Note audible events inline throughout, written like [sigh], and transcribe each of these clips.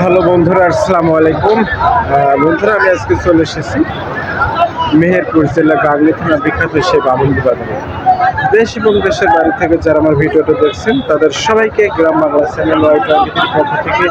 Hello বন্ধুরা, আসসালামু আলাইকুম। বন্ধুরা, আমি আজকে চলে এসেছি মেহেরপুর জেলা গাগলি থানা বিখ্যাত সে বামুন্দি বাজারে। দেশ এবং দেশের বাড়ি থেকে যারা আমার ভিডিওটা দেখছেন, তাদের সবাইকে গ্রাম বাংলা চ্যানেল ওয়াই টোয়েন্টির পক্ষ থেকে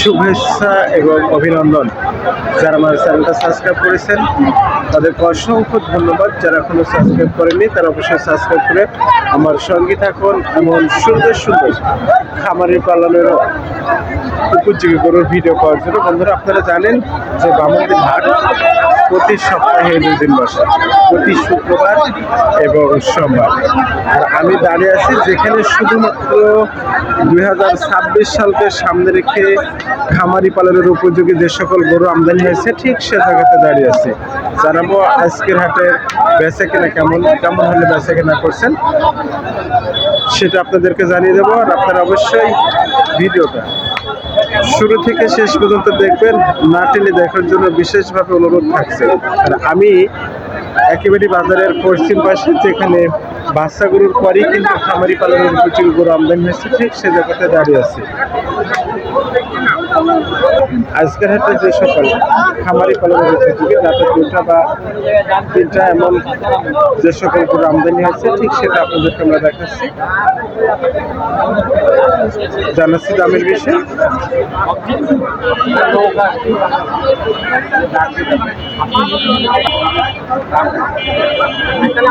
শুভেচ্ছা এবং অভিনন্দন। যারা আমার চ্যানেলটা সাবস্ক্রাইব করেছেন তাদেরকে অসংখ্য ধন্যবাদ। যারা এখনও সাবস্ক্রাইব করেনি তারা অবশ্যই সাবস্ক্রাইব করে আমার সঙ্গে থাকুন এমন সুন্দর সুন্দর খামারের পালনের উপযোগী গরুর ভিডিও পাওয়ার জন্য। বন্ধুরা, আপনারা জানেন যে বামন্দির হাট প্রতি সপ্তাহে দুই দিন বসে, প্রতি শুক্রবার এবং সোমবার। আর আমি দাঁড়িয়ে আছি যেখানে শুধুমাত্র দুই হাজার ছাব্বিশ সালকে সামনে রেখে খামারি পালনের উপযোগী যে সকল গরু আমদানি হয়েছে, ঠিক সে জায়গাতে দাঁড়িয়ে আছে। জানাব আজকের হাটে বেচে কেনা কেমন কেমন হলে বেচে কেনা করছেন, সেটা আপনাদেরকে জানিয়ে দেবো, আর আপনারা অবশ্যই ভিডিওটা শুরু থেকে শেষ পর্যন্ত দেখবেন, না টেনে দেখার জন্য বিশেষভাবে অনুরোধ থাকছে। আর আমি একেবারে বাজারের পশ্চিম পাশে, যেখানে বাচ্চা গরুর পরেই কিন্তু খামারি পালনের উপযোগী গরু আমদানি হয়েছে, ঠিক সে জায়গাতে দাঁড়িয়ে আছে। আজকের হাটে যে সকল খামারি পালনের উপযোগী রাতে দুটা বা তিনটা এমন যে সকল আমদানি হয়েছে, ঠিক সেটা আপনাদেরকে আমরা দেখাচ্ছি। জানাচ্ছি দামের বিষয়ে।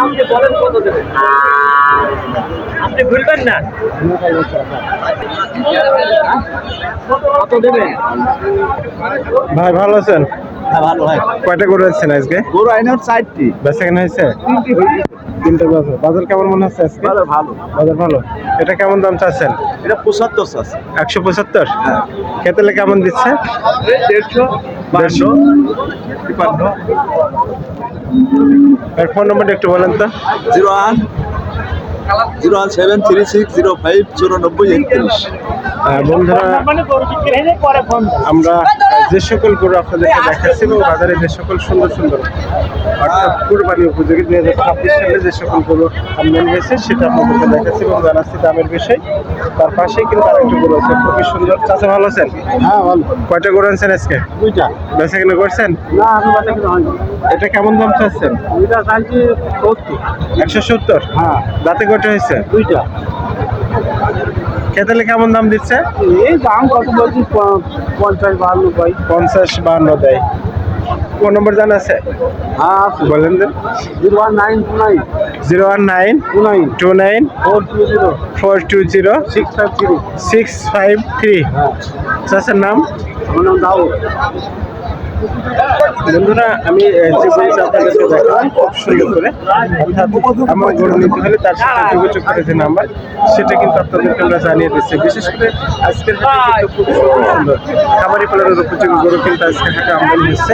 আপনি বলেন কত আপনি ভুলবেন না? কত দেবেন? ভাই ভালো আছেন? হ্যাঁ ভালো ভাই। কয়টা গরু আছেন আজকে? গরু আইনের চারটি। হয়েছে? তিনটা বাজার বাজার কেমন মনে হচ্ছে আজকে? ভালো ভালো। বাজার ভালো। এটা কেমন দাম চাচ্ছেন? এটা পঁচাত্তর একশো পঁচাত্তর? খেতেলে কেমন দিচ্ছে? দেড়শো তিপ্পান্ন ফোন নম্বরটা একটু বলেন তো। Zero one zero one seven three six zero five চুরানব্বই একত্রিশ। বন্ধুরা, আমরা যে সকল গরু আপনাদেরকে দেখাচ্ছি এবং বাজারে যে সকল সুন্দর সুন্দর, অর্থাৎ কুরবানি উপযোগী দুই হাজার ছাব্বিশ সালে যে সকল গরু আমদানি হয়েছে, সেটা আপনাদেরকে দেখাচ্ছি এবং জানাচ্ছি দামের বিষয়। তার পাশেই কিন্তু আরেকটা গরু আছে। খুবই সুন্দর। চাচা ভালো আছেন? হ্যাঁ ভালো। কয়টা গরু আনছেন আজকে? দুইটা। বেচা কিনা করছেন? না আমি বাসা কিনা হয়নি। এটা কেমন দাম চাচ্ছেন? দুইটা চাইছি সত্তর। একশো সত্তর? হ্যাঁ। দাঁতে কয়টা হয়েছে? দুইটা। খেতেলে কেমন দাম দিচ্ছে? এই দাম কত বলছি পঞ্চাশ বাহান্ন পাই পঞ্চাশ বান্ন দেয়। কোন নম্বর জানা আছে? হ্যাঁ আছে। বলেন দেন zero one nine two nine. Zero one nine two nine. Two nine four two zero. Four two zero six five three six five three. হ্যাঁ। চাষের নাম? আমার নাম দাউদ। বন্ধুরা, আমি যে আপনাদেরকে খুব সুন্দর করে আমার নিতে হলে তার সাথে করে যে নাম্বার, সেটা কিন্তু আপনাদেরকে আমরা জানিয়ে দিচ্ছি। বিশেষ করে আজকের খুব সুন্দর সুন্দর খামারি পালনের উপযোগী গরু কিন্তু আজকের হাটে আমদানি হচ্ছে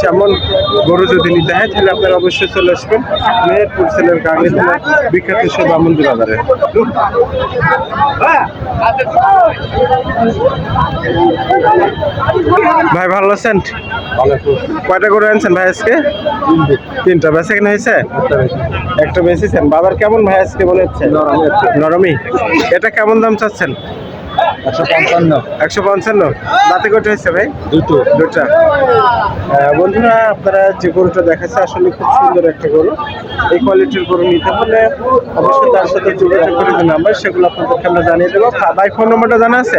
সেমন গরু যদি নিতে হয়, তাহলে আপনারা অবশ্যই চলে আসবেন মেহেরপুর সেলের গাঙ্গি বিখ্যাত সে বামন্দি বাজারে। ভাই, ভালো আছেন? কয়টা গরু আনছেন ভাই আজকে? তিনটা। বেচা কেনা হয়েছে? একটা বেচেছেন। বাবার কেমন ভাই আজকে মনে হচ্ছে? নরমি এটা কেমন দাম চাচ্ছেন? একশো পঞ্চান্ন। দাঁতে কটা হয়েছে ভাই? দুটো। দুটা। বন্ধুরা আপনারা যে গরুটা দেখাচ্ছে আসলে খুব সুন্দর একটা গরু। এই কোয়ালিটির গরু নিতে হলে অবশ্যই তার সাথে যোগাযোগ করে যে নাম্বার সেগুলো আপনাদেরকে আমরা জানিয়ে দেবো। ভাই ফোন নম্বরটা জানা আছে?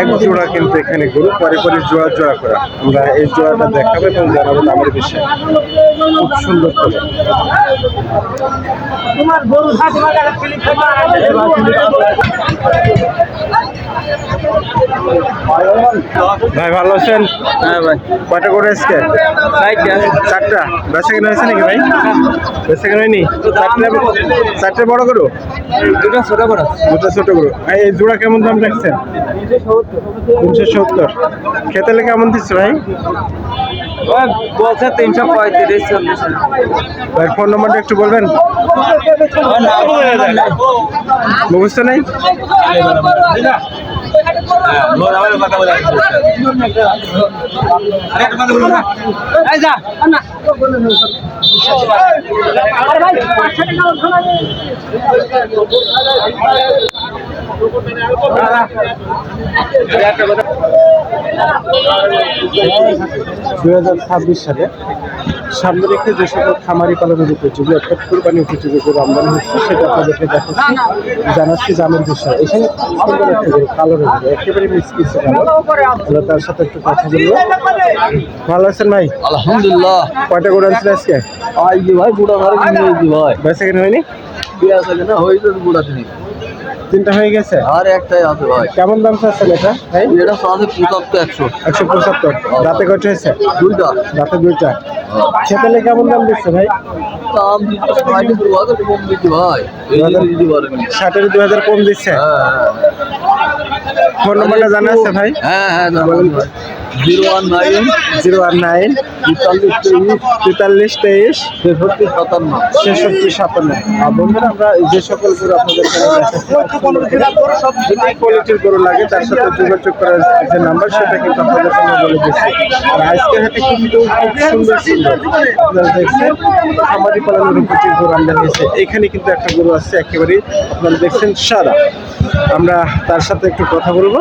এক জোড়া কিন্তু এখানে গরু পরে পরে জোড়া জোড়া করা। আমরা এই জোড়াটা দেখাবো এবং জানাব দামের বিষয়ে। খুব সুন্দর করে। ভাই ভালো আছেন? হ্যাঁ ভাই। কয়টা করে আজকে? চারটা। বেচা কেনা হয়েছে নাকি ভাই? বেচা কেনা হয়নি? চারটে চারটে বড় করো দুটো ছোট বড়। দুটো ছোট গরু এই জোড়া কেমন দাম রাখছেন তিনশো সত্তর খেতেলে কেমন দিচ্ছে ভাই বলছে তিনশো পঁয়ত্রিশ চল্লিশ ভাই ফোন নম্বরটা একটু বলবেন মুখস্থ নেই দুই হাজার ছাব্বিশ সালে সামনে রেখে যে সকল খামারি পালনের উপযোগী অর্থাৎ কোরবানি উপযোগী গরু আমদানি হচ্ছে সেটা আপনাদেরকে দেখাচ্ছি জানাচ্ছি দামের বিষয়। এখানে সুন্দর একটা গরু কালো রঙের একেবারে মিসকিস কালো আমরা তার সাথে একটু কথা বলব ভালো আছেন ভাই? আলহামদুলিল্লাহ। কয়টা গরু আনছেন আজকে? আই ভাই বুড়া জি ভাই। বেচা কেন হয়নি? হয়েছে বুড়া তিনি তিনটা হয়ে গেছে? আর একটাই আছে ভাই। কেমন দাম চাচ্ছেন এটা? ভাই? এটা আছে পঁচাত্তর একশো। একশো পঁচাত্তর। দাঁতে কত হয়েছে? দুইটা। রাতে দুইটা। সেতালে কেমন দাম দিচ্ছে ভাই? দাম দিচ্ছে সময় কিন্তু ভালো কম ষাটের দু হাজার কম দিচ্ছে? হ্যাঁ। ফোন নম্বরটা জানা আছে ভাই? হ্যাঁ হ্যাঁ zero one nine zero one nine তেতাল্লিশ তেইশ তেতাল্লিশ তেইশ তেষট্টি সাতান্ন। ছেষট্টি সাতান্ন। বন্ধুরা আমরা যে সকল গরু আপনাদের কোয়ালিটির গরু লাগে তার সাথে যোগাযোগ করার যে নাম্বার সেটা কিন্তু আপনাদের সামনে বলে দিচ্ছি। আর আজকে হাটে কিন্তু খুব সুন্দর সুন্দর আপনারা দেখছেন খামারি পালনের গরু আমদানি হয়েছে এখানে কিন্তু একটা গরু আছে একেবারে আপনারা দেখছেন সাদা। আমরা তার সাথে একটু কথা বলব।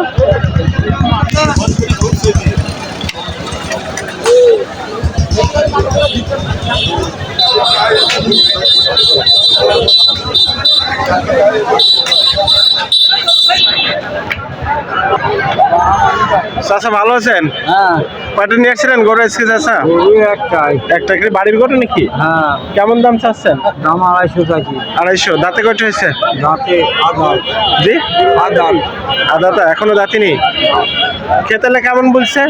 চাচা ভালো আছেন? হ্যাঁ। কয়টা নিয়ে আসছিলেন গরু আজকে চাচা? ওই একটাই। একটা করে বাড়ির গরু নাকি? হ্যাঁ। কেমন দাম চাচ্ছেন? দাম আড়াইশো চাইছি। আড়াইশো। দাঁতে কয়টা হয়েছে? দাঁতে আদার। জি আদার। আদা তো এখনও দাঁতি নেই। খেতেলে কেমন বলছে?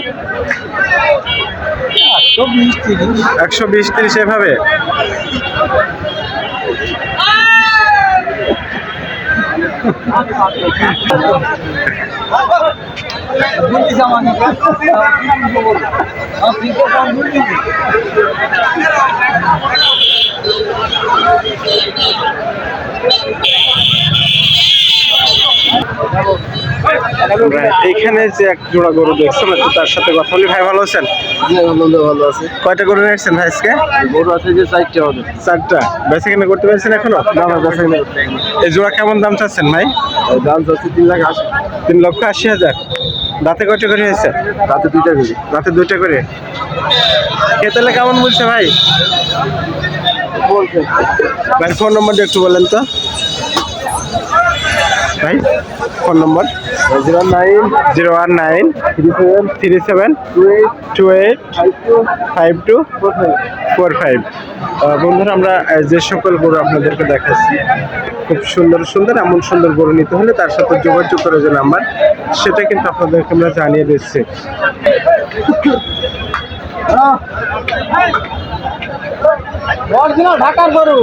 একশো বিশ তিরিশ। এভাবে আমাকে [laughs] আমরা এখানে যে এক জোড়া গরু দেখছেন একটু তার সাথে কথা বলি। ভাই ভালো আছেন? ভালো আছে। কয়টা গরু নিয়েছেন ভাই আজকে? গরু আছে যে চারটে হবে। চারটা। বেঁচে কিনে করতে পেরেছেন এখনও? না না কাছে এই জোড়া কেমন দাম চাচ্ছেন ভাই? দাম চাচ্ছে তিন লাখ আশি। তিন লক্ষ আশি হাজার। দাঁতে কয়টা করে হয়েছে? রাতে দুইটা করে। দাঁতে দুইটা করে? খেতেলে কেমন বলছে ভাই? বলছে। ভাই ফোন নম্বরটা একটু বলেন তো। ভাই phone number zero nine zero one nine three seven three seven two eight two eight five two four five বন্ধুরা, আমরা যে সকল গরু আপনাদেরকে দেখাচ্ছি, খুব সুন্দর সুন্দর, এমন সুন্দর গরু নিতে হলে তার সাথে যোগাযোগ করে যে নাম্বার, সেটা কিন্তু আপনাদেরকে আমরা জানিয়ে দিচ্ছি। ঢাকার গরু।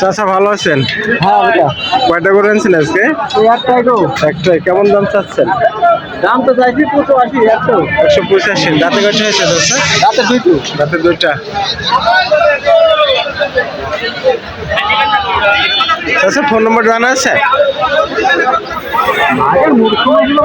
চাচা ভালো আছেন? হ্যাঁ কয়টা গরু আনছেন আজকে? একটাই কেমন দাম চাচ্ছেন? দাম তো চাইছি দুশো আশি একশো। একশো পঁচাশি। দাঁতে কয়টা হয়েছে রাতে দুইটো। দাঁতে দুইটা। চাচা ফোন নম্বর জানা আছে? আগের মূর্খগুলো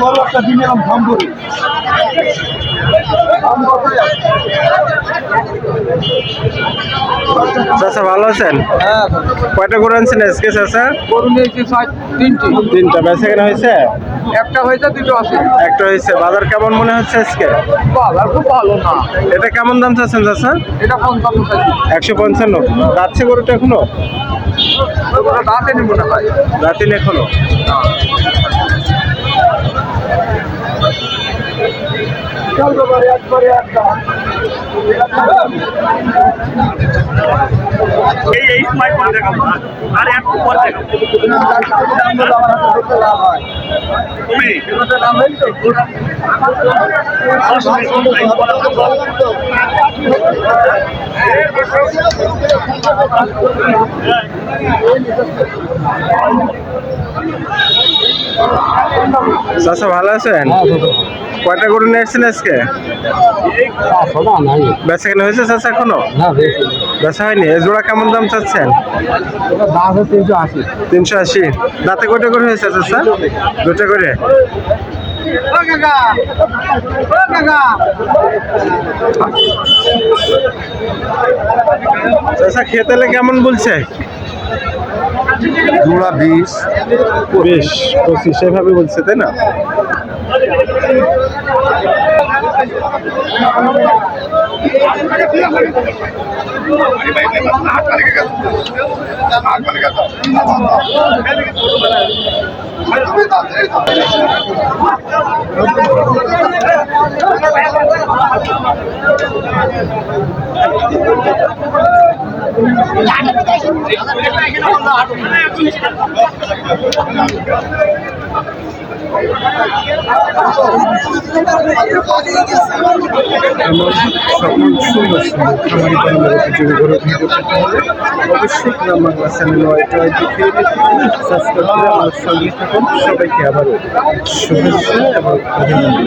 বড় একটা দিন এরকম দাম করি চাচা ভালো আছেন? হ্যাঁ কয়টা গরু আনছেন আজকে চাচা? গরু নিয়েছি তিনটি। তিনটা বেচা কেনা হয়েছে? একটা হয়েছে দুটো আছে। একটা হয়েছে। বাজার কেমন মনে হচ্ছে আজকে? বাজার খুব ভালো না। এটা কেমন দাম চাচ্ছেন চাচা? এটা পঞ্চান্ন একশো পঞ্চান্ন। যাচ্ছে গরুটা এখনও? দাঁতে নিব না ভাই রাতিন এখনও? এই এই সময় পরে দেখাবো আর একটু পরে দেখাবো তুমি। চাচা ভালো আছেন? কয়টা গরু নিয়ে এসেছেন আজকে? বেচা কেনা হয়েছে চাচা এখনও? বেচা হয়নি। এ জোড়া কেমন দাম চাচ্ছেন? তিনশো আশি। দাঁতে কয়টা করে হয়েছে চাচা? দুটা করে। চাচা খেতেলে কেমন বলছে? জোড়া বিশ। বেশ পঁচিশ সেভাবে বলছে তাই না? এমন সকল সুন্দর সুন্দর খামারি পরিবারের পেতে হলে অবশ্যই গ্রাম বাংলা চ্যানেল ওয়াইটওয়াই দেখিয়ে সাবস্ক্রাইব করে সবাইকে আবারও শুভেচ্ছা এবং অভিনন্দন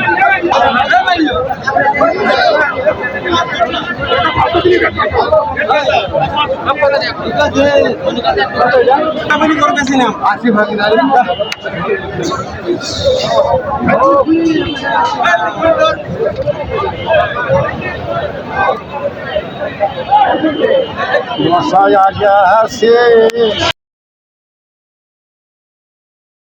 মশাই আগে আসে।